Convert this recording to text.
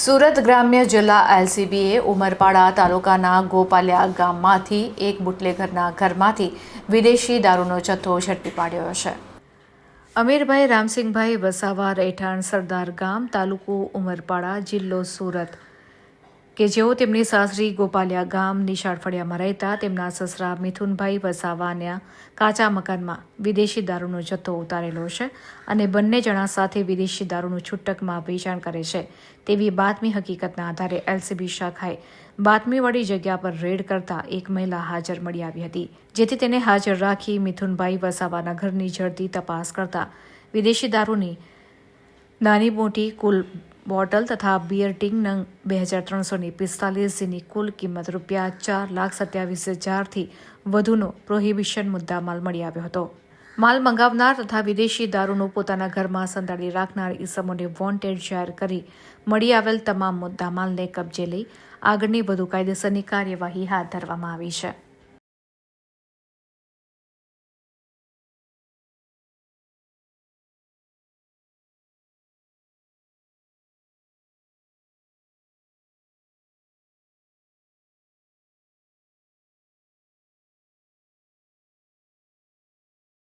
સુરત ગ્રામ્ય જિલ્લા એલસીબીએ ઉમરપાડા તાલુકાના ગોપાલિયા ગામમાંથી એક બુટલેઘરના ઘરમાંથી વિદેશી દારૂનો જથ્થો ઝડપી પાડ્યો છે. અમીરભાઈ રામસિંહભાઈ વસાવા રહેઠાણ સરદાર ગામ તાલુકો ઉમરપાડા જિલ્લો સુરત. કે જેઓ તેમની સાસરી ગોપાલિયા ગામ નિશાળ ફળિયામાં રહેતા, તેમના સસરા મિથુનભાઈ વસાવાના કાચા મકાનમાં વિદેશી દારૂનો જથ્થો ઉતારેલો છે અને બંને જણા સાથે વિદેશી દારૂનું છૂટકમાં વેચાણ કરે છે. તેવી બાતમી હકીકતના આધારે એલસીબી શાખાએ બાતમીવાળી જગ્યા પર રેડ કરતા એક મહિલા હાજર મળી આવી હતી, જેથી તેને હાજર રાખી મિથુનભાઈ વસાવાના ઘરની ઝડપી તપાસ કરતા વિદેશી દારૂની નાની મોટી કુલ બોટલ તથા બિયર ટીંગનંગ બે હજાર ત્રણસોની પિસ્તાલીસ કુલ કિંમત રૂપિયા ચાર લાખ સત્યાવીસ હજારથી વધુનો પ્રોહિબિશન મુદ્દામાલ મળી આવ્યો હતો. માલ મંગાવનાર તથા વિદેશી દારૂનો પોતાના ઘરમાં સંતાડી રાખનાર ઈસમોને વોન્ટેડ જાહેર કરી મળી આવેલ તમામ મુદ્દામાલને કબજે લઈ આગળની વધુ કાયદેસરની કાર્યવાહી હાથ ધરવામાં આવી છે.